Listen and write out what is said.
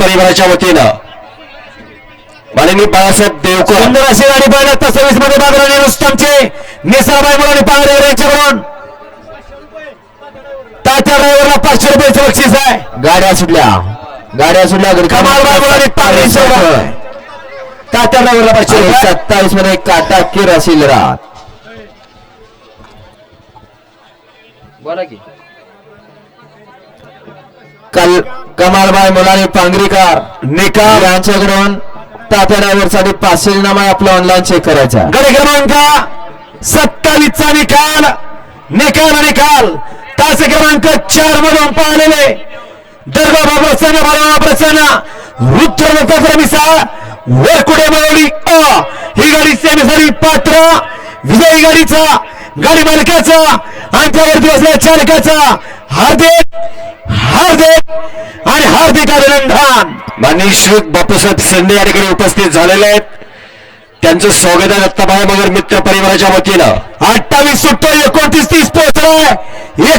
परिवाराच्या वतीनं. माननीय बाळासाहेब देवकर. सुंदर अशी गाडी पाहिली सव्वीसमध्ये बागराणी रुस्तमचे निसराबाई मुलांनी पांगरे यांच्याकडून तात्या ड्रायव्हरला पाचशे रुपयाचं बक्षीस आहे. गाड्या सुटल्या. गाड्या सुटल्या. कमाल बाई मुलांनी पांगरे तात्या ड्रायव्हरला पाचशे रुपये. सत्तावीसमध्ये काटा किर असेल रात बोला की. कल कमालबाई मुलानी पांगरीकर निकाल. यांच्याकडून तात्या ड्रायव्हरसाठी पाचशे नामा आपला ऑनलाईन चेक करायचा. गडी क्रमांक सत्तावीसचा निकाल. निकाल निकाल. तास क्रमांक चार मधून पाहिलेले. दर्गा प्रसन्न बाबा प्रसन्न. रुद्र मिसाळ वरकुडे मळवली? अ. ही गाडी सेमीसाठी पात्र. विजयी गाडीचा गाडी मालकाचा आणि त्यावरती असलेल्या चालकाचा. हार्दिक हार्दिक अभिनंदन माननीय श्री बापूसाहेब शेंडे या ठिकाणी उपस्थित झालेले आहेत. त्यांचं स्वागत आहे दत्ताबाई मगर मित्र परिवाराच्या वतीनं. अठ्ठावीस सुट्ट एकोणतीस तीस पोहोचलाय एक